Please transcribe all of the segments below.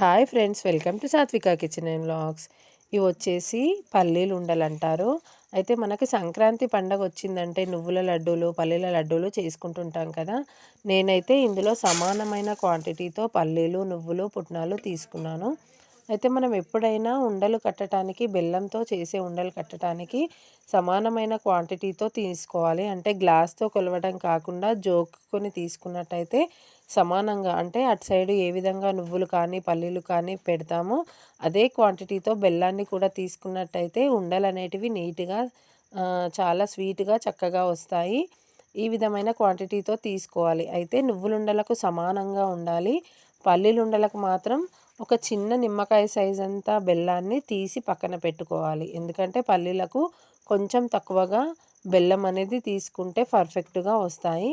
Hi friends welcome to Sathvika kitchen and vlogs ఇవి వచ్చేసి పల్లీలు ఉండలంటారు. అయితే మనకి సంక్రాంతి పండగ వచ్చిందంటే నువ్వుల లడ్డూలు పల్లీల లడ్డూలు చేసుకుంటుంటాం కదా. నేనైతే ఇందులో సమానమైన క్వాంటిటీతో పల్లీలు నువ్వులు పుట్నాలు తీసుకున్నాను. అయితే మనం ఎప్పుడైనా ఉండలు కట్టడానికి బెల్లంతో చేసే ఉండలు కట్టడానికి సమానమైన క్వాంటిటీతో తీసుకోవాలి. అంటే గ్లాస్తో కొలవడం కాకుండా జోకుని తీసుకున్నట్టయితే సమానంగా. అంటే అటు సైడ్ ఏ విధంగా నువ్వులు కానీ పల్లీలు కానీ పెడతామో అదే క్వాంటిటీతో బెల్లాన్ని కూడా తీసుకున్నట్టయితే ఉండలు అనేటివి నీట్గా చాలా స్వీట్గా చక్కగా వస్తాయి. ఈ విధమైన క్వాంటిటీతో తీసుకోవాలి. అయితే నువ్వులుండలకు సమానంగా ఉండాలి. పల్లీలుండలకు మాత్రం ఒక చిన్న నిమ్మకాయ సైజ్ అంతా బెల్లాన్ని తీసి పక్కన పెట్టుకోవాలి. ఎందుకంటే పల్లీలకు కొంచెం తక్కువగా బెల్లం అనేది తీసుకుంటే పర్ఫెక్ట్గా వస్తాయి.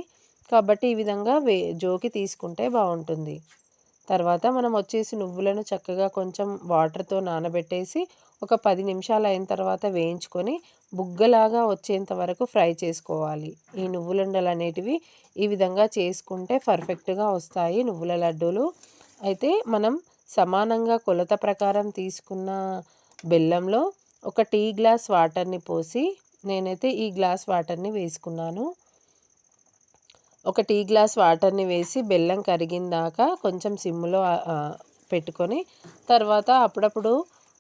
కాబట్టి ఈ విధంగా వే జోకి తీసుకుంటే బాగుంటుంది. తర్వాత మనం వచ్చేసి నువ్వులను చక్కగా కొంచెం వాటర్తో నానబెట్టేసి ఒక పది నిమిషాలు అయిన తర్వాత వేయించుకొని బుగ్గలాగా వచ్చేంత వరకు ఫ్రై చేసుకోవాలి. ఈ నువ్వులుండలు అనేటివి ఈ విధంగా చేసుకుంటే పర్ఫెక్ట్గా వస్తాయి నువ్వుల లడ్డూలు. అయితే మనం సమానంగా కొలత ప్రకారం తీసుకున్న బెల్లంలో ఒక టీ గ్లాస్ వాటర్ని పోసి నేనైతే ఈ గ్లాస్ వాటర్ని వేసుకున్నాను. ఒక టీ గ్లాస్ వాటర్ని వేసి బెల్లం కరిగిందాక కొంచెం సిమ్లో పెట్టుకొని తర్వాత అప్పుడప్పుడు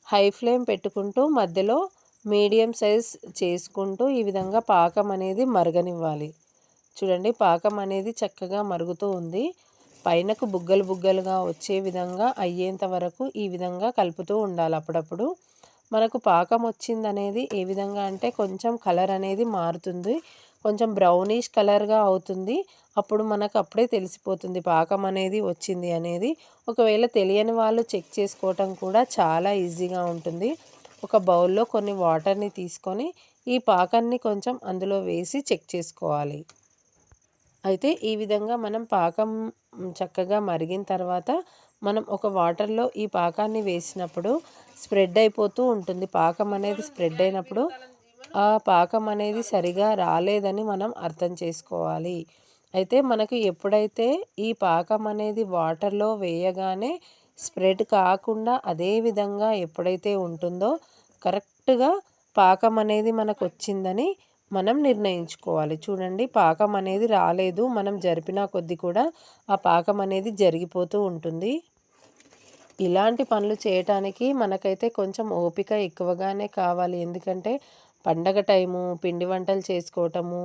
హై ఫ్లేమ్ పెట్టుకుంటూ మధ్యలో మీడియం సైజ్ చేసుకుంటూ ఈ విధంగా పాకం అనేది మరగనివ్వాలి. చూడండి పాకం అనేది చక్కగా మరుగుతూ ఉంది. పైనకు బుగ్గలు బుగ్గలుగా వచ్చే విధంగా అయ్యేంత వరకు ఈ విధంగా కలుపుతూ ఉండాలి అప్పుడప్పుడు. మనకు పాకం వచ్చిందనేది ఏ విధంగా అంటే కొంచెం కలర్ అనేది మారుతుంది. కొంచెం బ్రౌనిష్ కలర్గా అవుతుంది. అప్పుడు మనకు అప్పుడే తెలిసిపోతుంది పాకం అనేది వచ్చింది అనేది. ఒకవేళ తెలియని వాళ్ళు చెక్ చేసుకోవటం కూడా చాలా ఈజీగా ఉంటుంది. ఒక బౌల్లో కొన్ని వాటర్ని తీసుకొని ఈ పాకాన్ని కొంచెం అందులో వేసి చెక్ చేసుకోవాలి. అయితే ఈ విధంగా మనం పాకం చక్కగా మరిగిన తర్వాత మనం ఒక వాటర్లో ఈ పాకాన్ని వేసినప్పుడు స్ప్రెడ్ అయిపోతూ ఉంటుంది. పాకం అనేది స్ప్రెడ్ అయినప్పుడు ఆ పాకం అనేది సరిగా రాలేదని మనం అర్థం చేసుకోవాలి. అయితే మనకు ఎప్పుడైతే ఈ పాకం అనేది వాటర్లో వేయగానే స్ప్రెడ్ కాకుండా అదే విధంగా ఎప్పుడైతే ఉంటుందో కరెక్ట్గా పాకం అనేది మనకు వచ్చిందని మనం నిర్ణయించుకోవాలి. చూడండి పాకం అనేది రాలేదు మనం జరిపిన కొద్ది కూడా ఆ పాకం అనేది జరిగిపోతూ ఉంటుంది. ఇలాంటి పనులు చేయటానికి మనకైతే కొంచెం ఓపిక ఎక్కువగానే కావాలి. ఎందుకంటే పండగ టైము పిండి వంటలు చేసుకోవటము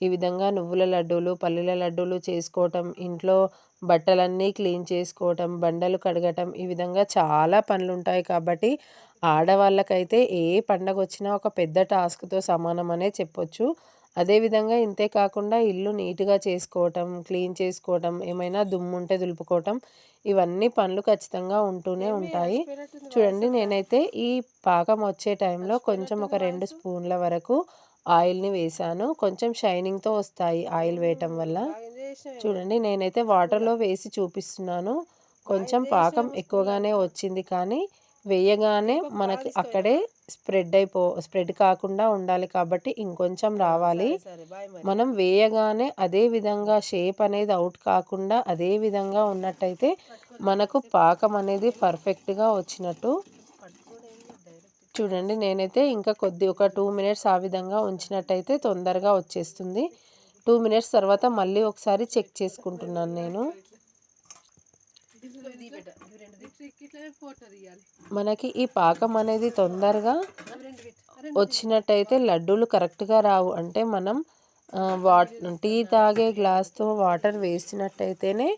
ఈ విధంగా నువ్వుల లడ్డూలు పల్లీల లడ్డూలు చేసుకోవటం ఇంట్లో బట్టలన్నీ క్లీన్ చేసుకోవటం బండలు కడగటం ఈ విధంగా చాలా పనులు ఉంటాయి కాబట్టి ఆడవాళ్ళకైతే ఏ పండగ వచ్చినా ఒక పెద్ద టాస్క్తో సమానం అనే చెప్పొచ్చు అదేవిధంగా ఇంతే కాకుండా ఇల్లు నీట్గా చేసుకోవటం క్లీన్ చేసుకోవటం ఏమైనా దుమ్ము ఉంటే దులుపుకోవటం ఇవన్నీ పనులు ఖచ్చితంగా ఉంటూనే ఉంటాయి. చూడండి నేనైతే ఈ పాకం వచ్చే టైంలో కొంచెం ఒక రెండు స్పూన్ల వరకు ఆయిల్ని వేసాను. కొంచెం షైనింగ్తో వస్తాయి ఆయిల్ వేయటం వల్ల. చూడండి నేనైతే వాటర్లో వేసి చూపిస్తున్నాను. కొంచెం పాకం ఎక్కువగానే వచ్చింది కానీ వేయగానే మనకి అక్కడే స్ప్రెడ్ అయిపో స్ప్రెడ్ కాకుండా ఉండాలి కాబట్టి ఇంకొంచెం రావాలి. మనం వేయగానే అదే విధంగా షేప్ అనేది అవుట్ కాకుండా అదే విధంగా ఉన్నట్టయితే మనకు పాకం అనేది పర్ఫెక్ట్గా వచ్చినట్టు. చూడండి నేనైతే ఇంకా కొద్ది ఒక టూ మినిట్స్ ఆ విధంగా ఉంచినట్టయితే తొందరగా వచ్చేస్తుంది. టూ మినిట్స్ తర్వాత మళ్ళీ ఒకసారి చెక్ చేసుకుంటున్నాను నేను. మనకి ఈ పాకం అనేది తొందరగా వచ్చినట్టయితే లడ్డూలు కరెక్ట్గా రావు. అంటే మనం వా టీ తాగే గ్లాస్తో వాటర్ వేసినట్టయితేనే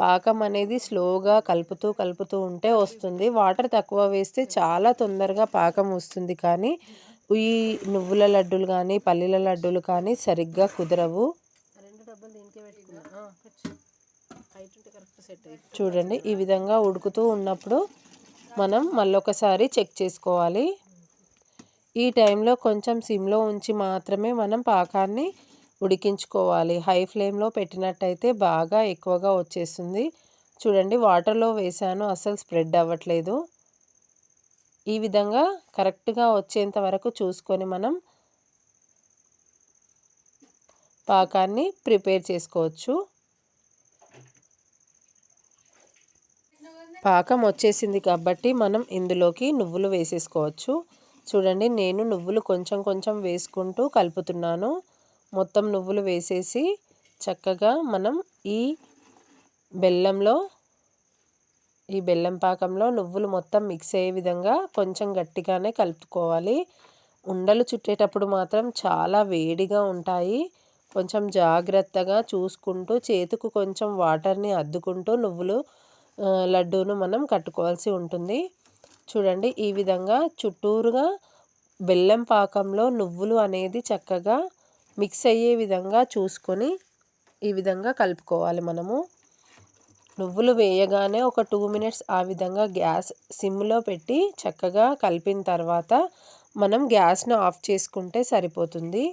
పాకం అనేది స్లోగా కలుపుతూ కలుపుతూ ఉంటే వస్తుంది. వాటర్ తక్కువ వేస్తే చాలా తొందరగా పాకం వస్తుంది. కానీ ఈ నువ్వుల లడ్డూలు కానీ పల్లీల లడ్డూలు కానీ సరిగ్గా కుదరవు. చూడండి ఈ విధంగా ఉడుకుతూ ఉన్నప్పుడు మనం మళ్ళొకసారి చెక్ చేసుకోవాలి. ఈ టైంలో కొంచెం సిమ్లో ఉంచి మాత్రమే మనం పాకాన్ని ఉడికించుకోవాలి. హై ఫ్లేమ్లో పెట్టినట్టయితే బాగా ఎక్కువగా వచ్చేస్తుంది. చూడండి వాటర్లో వేసాను అసలు స్ప్రెడ్ అవ్వట్లేదు. ఈ విధంగా కరెక్ట్గా వచ్చేంత వరకు చూసుకొని మనం పాకాన్ని ప్రిపేర్ చేసుకోవచ్చు. పాకం వచ్చేసింది కాబట్టి మనం ఇందులోకి నువ్వులు వేసేసుకోవచ్చు. చూడండి నేను నువ్వులు కొంచెం కొంచెం వేసుకుంటూ కలుపుతున్నాను. మొత్తం నువ్వులు వేసేసి చక్కగా మనం ఈ బెల్లంలో ఈ బెల్లం పాకంలో నువ్వులు మొత్తం మిక్స్ అయ్యే విధంగా కొంచెం గట్టిగానే కలుపుకోవాలి. ఉండలు చుట్టేటప్పుడు మాత్రం చాలా వేడిగా ఉంటాయి. కొంచెం జాగ్రత్తగా చూసుకుంటూ చేతుకు కొంచెం వాటర్ని అద్దుకుంటూ నువ్వులు లడ్డూను మనం కట్టుకోవాల్సి ఉంటుంది. చూడండి ఈ విధంగా చుట్టూరుగా బెల్లం పాకంలో నువ్వులు అనేది చక్కగా మిక్స్ అయ్యే విధంగా చూసుకొని ఈ విధంగా కలుపుకోవాలి మనము. నువ్వులు వేయగానే ఒక టూ మినిట్స్ ఆ విధంగా గ్యాస్ సిమ్లో పెట్టి చక్కగా కలిపిన తర్వాత మనం గ్యాస్ను ఆఫ్ చేసుకుంటే సరిపోతుంది.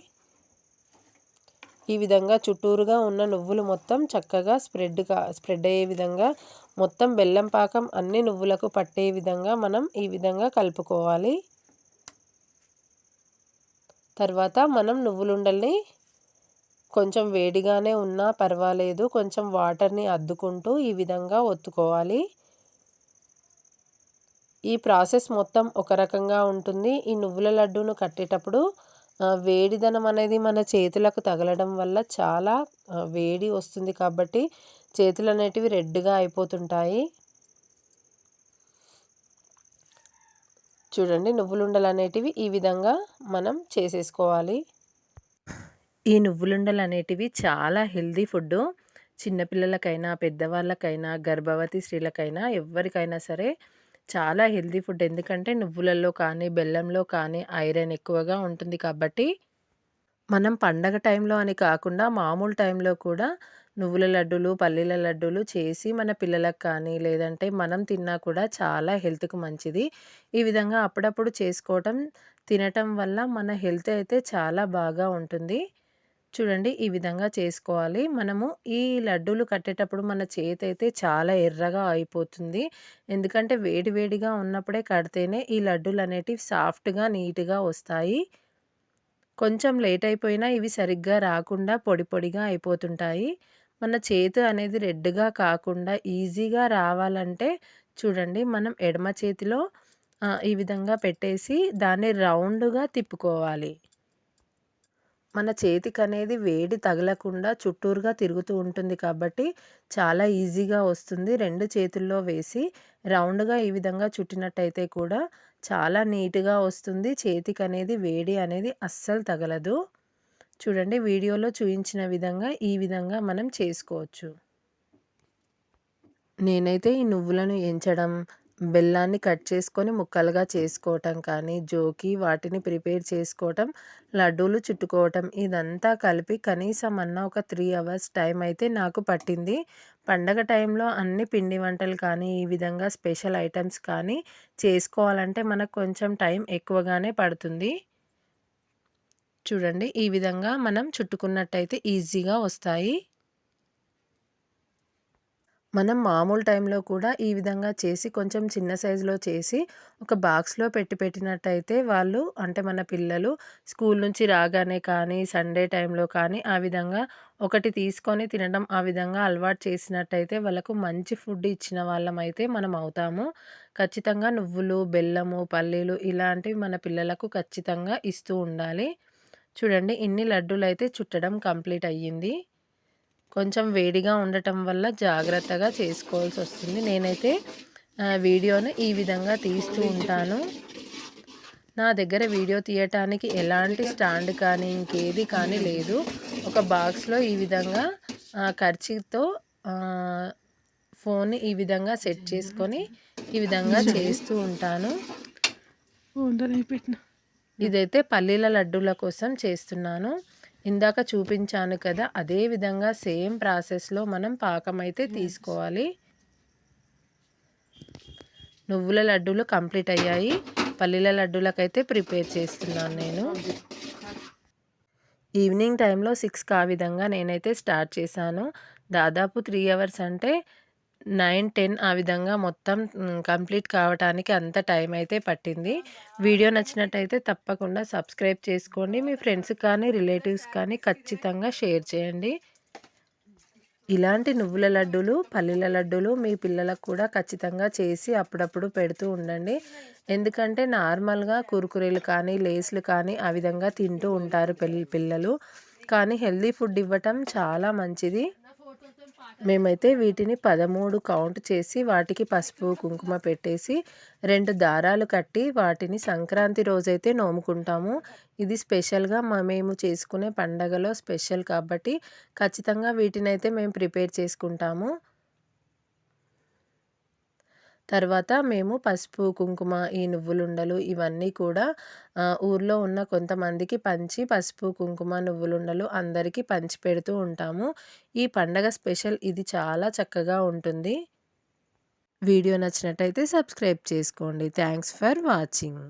ఈ విధంగా చుట్టూరుగా ఉన్న నువ్వులు మొత్తం చక్కగా స్ప్రెడ్గా స్ప్రెడ్ అయ్యే విధంగా మొత్తం బెల్లం పాకం అన్ని నువ్వులకు పట్టే విధంగా మనం ఈ విధంగా కలుపుకోవాలి. తర్వాత మనం నువ్వులుండల్ని కొంచెం వేడిగానే ఉన్నా పర్వాలేదు కొంచెం వాటర్ని అద్దుకుంటూ ఈ విధంగా ఒత్తుకోవాలి. ఈ ప్రాసెస్ మొత్తం ఒక రకంగా ఉంటుంది. ఈ నువ్వుల లడ్డూను కట్టేటప్పుడు వేడిదనం అనేది మన చేతులకు తగలడం వల్ల చాలా వేడి వస్తుంది కాబట్టి చేతులు అనేటివి రెడ్గా అయిపోతుంటాయి. చూడండి నువ్వులుండలు అనేటివి ఈ విధంగా మనం చేసేసుకోవాలి. ఈ నువ్వులుండలు అనేటివి చాలా హెల్దీ ఫుడ్ చిన్నపిల్లలకైనా పెద్దవాళ్ళకైనా గర్భవతి స్త్రీలకైనా ఎవరికైనా సరే చాలా హెల్తీ ఫుడ్. ఎందుకంటే నువ్వులలో కానీ బెల్లంలో కానీ ఐరన్ ఎక్కువగా ఉంటుంది కాబట్టి మనం పండగ టైంలో అని కాకుండా మామూలు టైంలో కూడా నువ్వుల లడ్డూలు పల్లీల లడ్డూలు చేసి మన పిల్లలకు కానీ లేదంటే మనం తిన్నా కూడా చాలా హెల్త్కు మంచిది. ఈ విధంగా అప్పుడప్పుడు చేసుకోవటం తినటం వల్ల మన హెల్త్ అయితే చాలా బాగా ఉంటుంది. చూడండి ఈ విధంగా చేసుకోవాలి. మనము ఈ లడ్డూలు కట్టేటప్పుడు మన చేతి అయితే చాలా ఎర్రగా అయిపోతుంది. ఎందుకంటే వేడివేడిగా ఉన్నప్పుడే కడితేనే ఈ లడ్డూలు అనేటివి సాఫ్ట్గా నీట్గా వస్తాయి. కొంచెం లేట్ అయిపోయినా ఇవి సరిగ్గా రాకుండా పొడి పొడిగా అయిపోతుంటాయి. మన చేతి అనేది రెడ్గా కాకుండా ఈజీగా రావాలంటే చూడండి మనం ఎడమ చేతిలో ఈ విధంగా పెట్టేసి దాన్ని రౌండ్గా తిప్పుకోవాలి. మన చేతికి అనేది వేడి తగలకుండా చుట్టూరుగా తిరుగుతూ ఉంటుంది కాబట్టి చాలా ఈజీగా వస్తుంది. రెండు చేతుల్లో వేసి రౌండ్గా ఈ విధంగా చుట్టినట్టయితే కూడా చాలా నీట్గా వస్తుంది. చేతికి అనేది వేడి అనేది అస్సలు తగలదు. చూడండి వీడియోలో చూపించిన విధంగా ఈ విధంగా మనం చేసుకోవచ్చు. నేనైతే ఈ నువ్వులను ఎంచడం బెల్లాన్ని కట్ చేసుకొని ముక్కలుగా చేసుకోవటం కానీ జోకి వాటిని ప్రిపేర్ చేసుకోవటం లడ్డూలు చుట్టుకోవటం ఇదంతా కలిపి కనీసం అన్న ఒక త్రీ అవర్స్ టైం అయితే నాకు పట్టింది. పండగ టైంలో అన్ని పిండి వంటలు కానీ ఈ విధంగా స్పెషల్ ఐటమ్స్ కానీ చేసుకోవాలంటే మనకు కొంచెం టైం ఎక్కువగానే పడుతుంది. చూడండి ఈ విధంగా మనం చుట్టుకున్నట్టయితే ఈజీగా వస్తాయి. మనం మామూలు టైంలో కూడా ఈ విధంగా చేసి కొంచెం చిన్న సైజులో చేసి ఒక బాక్స్లో పెట్టి పెట్టినట్టయితే వాళ్ళు అంటే మన పిల్లలు స్కూల్ నుంచి రాగానే కానీ సండే టైంలో కానీ ఆ విధంగా ఒకటి తీసుకొని తినడం ఆ విధంగా అలవాటు చేసినట్టయితే వాళ్ళకు మంచి ఫుడ్ ఇచ్చిన వాళ్ళమైతే మనం అవుతాము. ఖచ్చితంగా నువ్వులు బెల్లము పల్లీలు ఇలాంటివి మన పిల్లలకు ఖచ్చితంగా ఇస్తూ ఉండాలి. చూడండి ఇన్ని లడ్డూలు అయితే చుట్టడం కంప్లీట్ అయ్యింది. కొంచెం వేడిగా ఉండటం వల్ల జాగ్రత్తగా చేసుకోవాల్సి వస్తుంది నేనైతే వీడియోని ఈ విధంగా తీస్తూ ఉంటాను. నా దగ్గర వీడియో తీయటానికి ఎలాంటి స్టాండ్ కానీ ఇంకేది కానీ లేదు. ఒక బాక్స్లో ఈ విధంగా ఖర్చుతో ఫోన్ని ఈ విధంగా సెట్ చేసుకొని ఈ విధంగా చేస్తూ ఉంటాను. ఇదైతే పల్లీల లడ్డూల కోసం చేస్తున్నాను. ఇందాక చూపించాను కదా అదే విధంగా సేమ్ ప్రాసెస్లో మనం పాకం అయితే తీసుకోవాలి. నువ్వుల లడ్డూలు కంప్లీట్ అయ్యాయి. పల్లీల లడ్డూలకైతే ప్రిపేర్ చేస్తున్నాను నేను. ఈవినింగ్ టైంలో సిక్స్కి ఆ విధంగా నేనైతే స్టార్ట్ చేశాను. దాదాపు త్రీ అవర్స్ అంటే నైన్ టెన్ ఆ విధంగా మొత్తం కంప్లీట్ కావటానికి అంత టైం అయితే పట్టింది. వీడియో నచ్చినట్టయితే తప్పకుండా సబ్స్క్రైబ్ చేసుకోండి. మీ ఫ్రెండ్స్ కానీ రిలేటివ్స్ కానీ ఖచ్చితంగా షేర్ చేయండి. ఇలాంటి నువ్వుల లడ్డూలు పల్లీల లడ్డూలు మీ పిల్లలకు కూడా ఖచ్చితంగా చేసి అప్పుడప్పుడు పెడుతూ ఉండండి. ఎందుకంటే నార్మల్గా కురుకురేలు కానీ లేస్లు కానీ ఆ విధంగా తింటూ ఉంటారు పిల్లలు. కానీ హెల్దీ ఫుడ్ ఇవ్వటం చాలా మంచిది. మేమైతే వీటిని పదమూడు కౌంట్ చేసి వాటికి పసుపు కుంకుమ పెట్టేసి రెండు దారాలు కట్టి వాటిని సంక్రాంతి రోజైతే నోముకుంటాము. ఇది స్పెషల్గా మా మేము చేసుకునే పండగలో స్పెషల్ కాబట్టి ఖచ్చితంగా వీటిని అయితే మేము ప్రిపేర్ చేసుకుంటాము. తర్వాత మేము పసుపు కుంకుమ ఈ నువ్వులుండలు ఇవన్నీ కూడా ఊర్లో ఉన్న కొంతమందికి పంచి పసుపు కుంకుమ నువ్వులుండలు అందరికీ పంచి పెడుతూ ఉంటాము. ఈ పండగ స్పెషల్ ఇది చాలా చక్కగా ఉంటుంది. వీడియో నచ్చినట్టయితే సబ్స్క్రైబ్ చేసుకోండి. Thanks for watching.